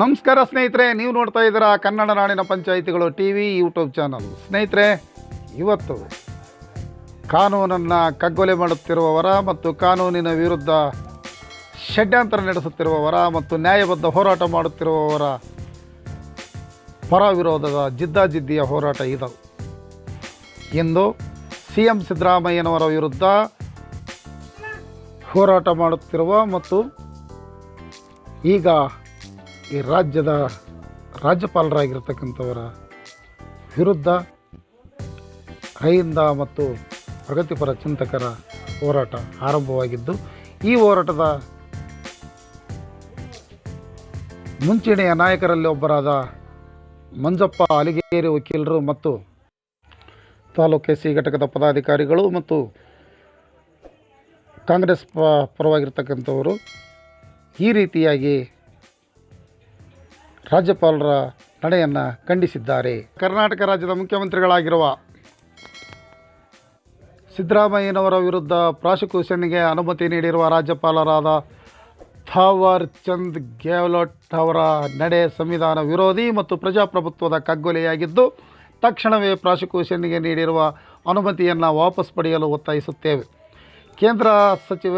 ನಮಸ್ಕಾರ ಸ್ನೇಹಿತರೆ, ನೀವು ನೋಡ್ತಾ ಇದ್ದೀರಾ ಕನ್ನಡ ನಾಡಿನ ಪಂಚಾಯಿತಿಗಳು ಟಿ ವಿ ಯೂಟ್ಯೂಬ್ ಚಾನಲ್. ಸ್ನೇಹಿತರೆ, ಇವತ್ತು ಕಾನೂನನ್ನು ಕಗ್ಗೊಲೆ ಮಾಡುತ್ತಿರುವವರ ಮತ್ತು ಕಾನೂನಿನ ವಿರುದ್ಧ ಷಡ್ಯಂತರ ನಡೆಸುತ್ತಿರುವವರ ಮತ್ತು ನ್ಯಾಯಬದ್ಧ ಹೋರಾಟ ಮಾಡುತ್ತಿರುವವರ ಪರ ವಿರೋಧದ ಜಿದ್ದಾಜಿದ್ದಿಯ ಹೋರಾಟ ಇದು. ಇಂದು ಸಿ ಎಂ ಸಿದ್ದರಾಮಯ್ಯನವರ ವಿರುದ್ಧ ಹೋರಾಟ ಮಾಡುತ್ತಿರುವ ಮತ್ತು ಈಗ ಈ ರಾಜ್ಯದ ರಾಜ್ಯಪಾಲರಾಗಿರ್ತಕ್ಕಂಥವರ ವಿರುದ್ಧ ಕೈಯಿಂದ ಮತ್ತು ಪ್ರಗತಿಪರ ಚಿಂತಕರ ಹೋರಾಟ ಆರಂಭವಾಗಿದ್ದು, ಈ ಹೋರಾಟದ ಮುಂಚೂಣಿಯ ನಾಯಕರಲ್ಲಿ ಒಬ್ಬರಾದ ಮಂಜಪ್ಪ ಅಲಿಗೇರಿ ವಕೀಲರು ಮತ್ತು ತಾಲೂಕು ಎಸ್ ಸಿ ಘಟಕದ ಪದಾಧಿಕಾರಿಗಳು ಮತ್ತು ಕಾಂಗ್ರೆಸ್ ಪರವಾಗಿರ್ತಕ್ಕಂಥವರು ಈ ರೀತಿಯಾಗಿ ರಾಜ್ಯಪಾಲರ ನಡೆಯನ್ನು ಖಂಡಿಸಿದ್ದಾರೆ. ಕರ್ನಾಟಕ ರಾಜ್ಯದ ಮುಖ್ಯಮಂತ್ರಿಗಳಾಗಿರುವ ಸಿದ್ದರಾಮಯ್ಯನವರ ವಿರುದ್ಧ ಪ್ರಾಸಿಕ್ಯೂಷನ್ಗೆ ಅನುಮತಿ ನೀಡಿರುವ ರಾಜ್ಯಪಾಲರಾದ ಥಾವರ್ ಚಂದ್ ಗೆಹ್ಲೋಟ್ ಅವರ ನಡೆ ಸಂವಿಧಾನ ವಿರೋಧಿ ಮತ್ತು ಪ್ರಜಾಪ್ರಭುತ್ವದ ಕಗ್ಗೊಲೆಯಾಗಿದ್ದು, ತಕ್ಷಣವೇ ಪ್ರಾಸಿಕ್ಯೂಷನ್ಗೆ ನೀಡಿರುವ ಅನುಮತಿಯನ್ನು ವಾಪಸ್ ಪಡೆಯಲು ಒತ್ತಾಯಿಸುತ್ತೇವೆ. ಕೇಂದ್ರ ಸಚಿವ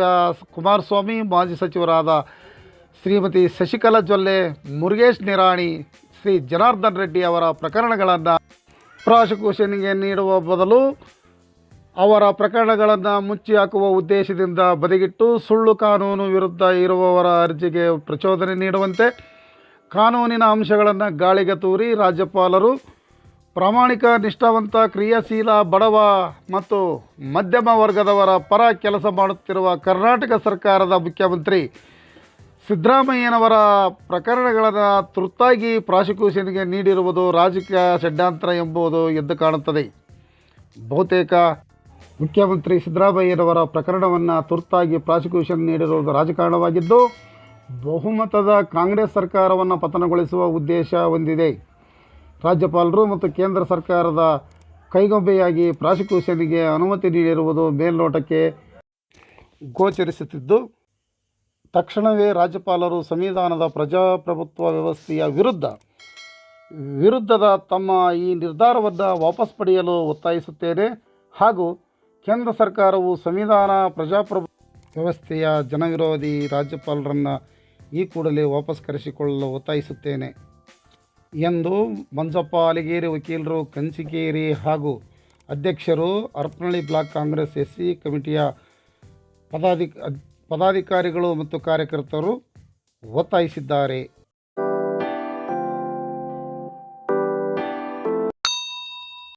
ಕುಮಾರಸ್ವಾಮಿ, ಮಾಜಿ ಸಚಿವರಾದ ಶ್ರೀಮತಿ ಶಶಿಕಲಾ ಜೊಲ್ಲೆ, ಮುರುಗೇಶ್ ನಿರಾಣಿ, ಶ್ರೀ ಜನಾರ್ದನ್ ರೆಡ್ಡಿ ಅವರ ಪ್ರಕರಣಗಳನ್ನು ಪ್ರಾಸಿಕ್ಯೂಷನ್ಗೆ ನೀಡುವ ಬದಲು ಅವರ ಪ್ರಕರಣಗಳನ್ನು ಮುಚ್ಚಿ ಹಾಕುವ ಉದ್ದೇಶದಿಂದ ಬದಿಗಿಟ್ಟು ಸುಳ್ಳು ಕಾನೂನು ವಿರುದ್ಧ ಇರುವವರ ಅರ್ಜಿಗೆ ಪ್ರಚೋದನೆ ನೀಡುವಂತೆ ಕಾನೂನಿನ ಅಂಶಗಳನ್ನು ಗಾಳಿಗೆ ತೂರಿ ರಾಜ್ಯಪಾಲರು ಪ್ರಾಮಾಣಿಕ, ನಿಷ್ಠಾವಂತ, ಕ್ರಿಯಾಶೀಲ, ಬಡವ ಮತ್ತು ಮಧ್ಯಮ ವರ್ಗದವರ ಪರ ಕೆಲಸ ಮಾಡುತ್ತಿರುವ ಕರ್ನಾಟಕ ಸರ್ಕಾರದ ಮುಖ್ಯಮಂತ್ರಿ ಸಿದ್ದರಾಮಯ್ಯನವರ ಪ್ರಕರಣಗಳನ್ನು ತುರ್ತಾಗಿ ಪ್ರಾಸಿಕ್ಯೂಷನ್ಗೆ ನೀಡಿರುವುದು ರಾಜಕೀಯ ಷಡ್ಯಂತ್ರ ಎಂಬುದು ಎದ್ದು ಕಾಣುತ್ತದೆ. ಬಹುತೇಕ ಮುಖ್ಯಮಂತ್ರಿ ಸಿದ್ದರಾಮಯ್ಯನವರ ಪ್ರಕರಣವನ್ನು ತುರ್ತಾಗಿ ಪ್ರಾಸಿಕ್ಯೂಷನ್ ನೀಡಿರುವುದು ರಾಜಕಾರಣವಾಗಿದ್ದು, ಬಹುಮತದ ಕಾಂಗ್ರೆಸ್ ಸರ್ಕಾರವನ್ನು ಪತನಗೊಳಿಸುವ ಉದ್ದೇಶ ಹೊಂದಿದೆ. ರಾಜ್ಯಪಾಲರು ಮತ್ತು ಕೇಂದ್ರ ಸರ್ಕಾರದ ಕೈಗೊಂಬೆಯಾಗಿ ಪ್ರಾಸಿಕ್ಯೂಷನ್ಗೆ ಅನುಮತಿ ನೀಡಿರುವುದು ಮೇಲ್ನೋಟಕ್ಕೆ ಗೋಚರಿಸುತ್ತಿದ್ದು ತಕ್ಷಣವೇ ರಾಜ್ಯಪಾಲರು ಸಂವಿಧಾನದ ಪ್ರಜಾಪ್ರಭುತ್ವ ವ್ಯವಸ್ಥೆಯ ವಿರುದ್ಧ, ವಿರುದ್ಧದ ತಮ್ಮ ಈ ನಿರ್ಧಾರವನ್ನು ವಾಪಸ್ ಪಡೆಯಲು ಒತ್ತಾಯಿಸುತ್ತೇನೆ. ಹಾಗೂ ಕೇಂದ್ರ ಸರ್ಕಾರವು ಸಂವಿಧಾನ ಪ್ರಜಾಪ್ರಭು, ವ್ಯವಸ್ಥೆಯ ಜನವಿರೋಧಿ ರಾಜ್ಯಪಾಲರನ್ನು ಈ ಕೂಡಲೇ ವಾಪಸ್ ಕರೆಸಿಕೊಳ್ಳಲು ಒತ್ತಾಯಿಸುತ್ತೇನೆ. ಎಂದು ಮಂಜಪ್ಪ ಅಲಿಗೇರಿ ವಕೀಲರು ಕಂಚಿಕೇರಿ ಹಾಗೂ ಅಧ್ಯಕ್ಷರು Harapanahalli block Congress S C ಕಮಿಟಿಯ ಪದಾಧಿಕ ಪದಾಧಿಕಾರಿಗಳು ಮತ್ತು ಕಾರ್ಯಕರ್ತರು ಒತ್ತಾಯಿಸಿದ್ದಾರೆ.